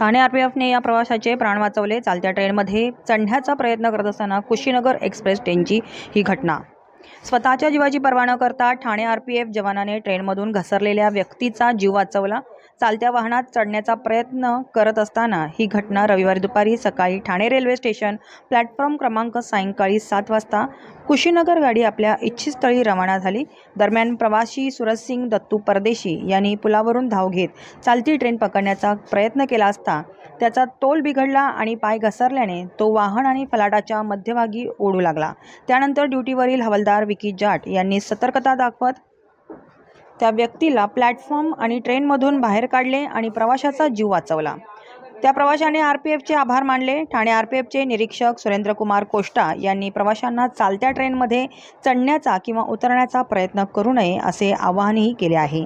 ठाणे आरपीएफने या प्रवाशाचे प्राण वाचवले. चालत्या ट्रेनमध्ये चढण्याचा प्रयत्न करत असताना कुशीनगर एक्सप्रेस ट्रेनची ही घटना. स्वतःच्या जीवाची पर्वा न करता ठाणे आरपीएफ जवानाने ट्रेनमधून घसरलेल्या व्यक्तीचा जीव वाचवला. चालत्या वाहनात चढण्याचा प्रयत्न करत असताना ही घटना रविवारी दुपारी सकाळी ठाणे रेल्वे स्टेशन प्लॅटफॉर्म क्रमांक सायंकाळी सात वाजता कुशीनगर गाडी आपल्या इच्छितस्थळी रवाना झाली. दरम्यान प्रवासी सुरजसिंग दत्तू परदेशी यांनी पुलावरून धाव घेत चालती ट्रेन पकडण्याचा प्रयत्न केला असता त्याचा तोल बिघडला आणि पाय घसरल्याने तो वाहन आणि फलाटाच्या मध्यभागी ओढू लागला. त्यानंतर ड्युटीवरील हवालदार विकी जाट यांनी सतर्कता दाखवत त्या व्यक्तीला प्लॅटफॉर्म आणि ट्रेनमधून बाहेर काढले आणि प्रवाशाचा जीव वाचवला. त्या प्रवाशाने आर पी एफचे आभार मानले. ठाणे आर पी एफचे निरीक्षक सुरेंद्रकुमार कोष्टा यांनी प्रवाशांना चालत्या ट्रेनमध्ये चढण्याचा किंवा उतरण्याचा प्रयत्न करू नये असे आवाहनही केले आहे.